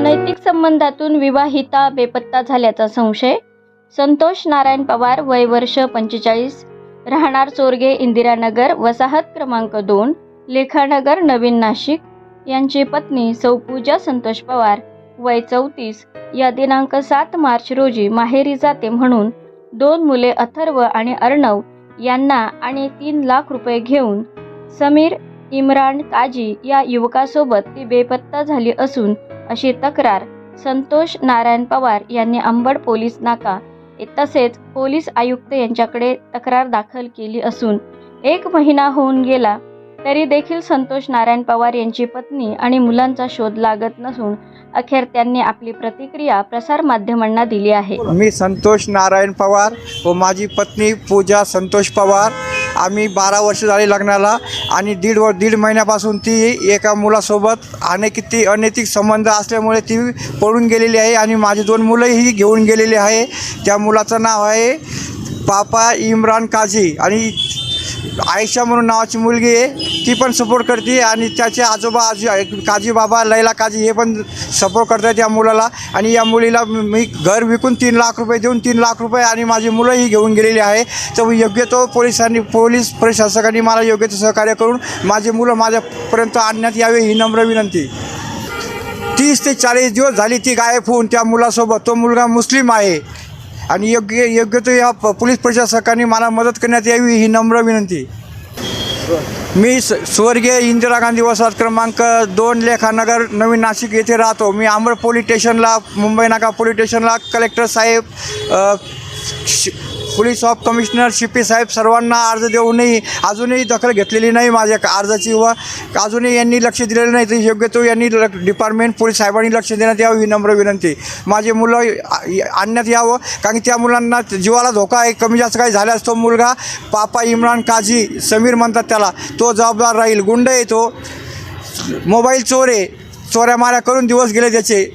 अनैतिक संबंधातून विवाहिता बेपत्ता झाल्याचा संशय. संतोष नारायण पवार वय वर्ष पंचेचाळीस. राहणार चोरगे इंदिरानगर वसाहत क्रमांक दोन. लेखानगर नवीन नाशिक. यांची पत्नी सौपूजा संतोष पवार वय चौतीस. या दिनांक सात मार्च रोजी माहेरी जाते म्हणून दोन मुले अथर्व आणि अर्णव यांना आणि तीन लाख रुपये घेऊन समीर इम्रान काजी या युवकासोबत ती बेपत्ता झाली असून अशी तक्रार संतोष नारायण पवार यांनी अंबड पोलीस नाका तसेच पोलीस आयुक्त यांच्याकडे तक्रार दाखल केली असून एक महिना होऊन गेला तरी देखील संतोष नारायण पवार यांची पत्नी आणि मुलांचा शोध लागत नसून अखेर त्यांनी आपली प्रतिक्रिया प्रसारमाध्यमांना दिली आहे. मी संतोष नारायण पवार व माझी पत्नी पूजा संतोष पवार आम्ही बारा वर्ष झाले लग्नाला आणि दीड व दीड महिन्यापासून ती एका मुलासोबत अनेक ती अनैतिक संबंध असल्यामुळे ती पळून गेलेली आहे आणि माझी दोन मुलंही घेऊन गेलेली आहे. त्या मुलाचं नाव आहे पापा इम्रान काझी आणि आयशा म्हणून नावाची मुलगी आहे. ती पण सपोर्ट करते आणि त्याचे आजोबा आजी काजी बाबा लैला काजी हे पण सपोर्ट करतात या मुलाला. आणि या मुलीला मी घर विकून तीन लाख रुपये देऊन तीन लाख रुपये आणि माझी मुलंही घेऊन गेलेली आहे. तर योग्य तो पोलिसांनी पोलीस प्रशासकांनी मला योग्य ते सहकार्य करून माझी मुलं माझ्यापर्यंत आणण्यात यावे ही नम्र विनंती. तीस ते चाळीस दिवस झाली ती गायब होऊन त्या मुलासोबत. तो मुलगा मुस्लिम आहे. आणि योग्य योग्य तो या प- पोलीस प्रशासकांनी मला मदत करण्यात यावी ही नम्र विनंती. मी स स्वर्गीय इंदिरा गांधी वसाहत क्रमांक दोन लेखानगर नवीन नाशिक येथे राहतो. मी आंबळ पोलीस स्टेशनला मुंबई नाका पोलीस स्टेशनला कलेक्टर साहेब अ, शि- पोलीस ऑफ कमिशनर शिपी साहेब सर्वांना अर्ज देऊनही अजूनही दखल घेतलेली नाही माझ्या अर्जाची व अजूनही यांनी लक्ष दिलेलं नाही. तर योग्य तो यांनी ल- डिपार्टमेंट पोलीस साहेबांनी लक्ष देण्यात यावं ही नम्र विनंती. माझे मुलं आणण्यात यावं कारण की त्या मुलांना जीवाला धोका आहे कमी जास्त काही झाल्यास तो मुलगा पापा इम्रान काझी समीर म्हणतात त्याला तो जबाबदार राहील. गुंड आहे तो. मोबाईल चोरे चोऱ्या माऱ्या करून दिवस गेले त्याचे.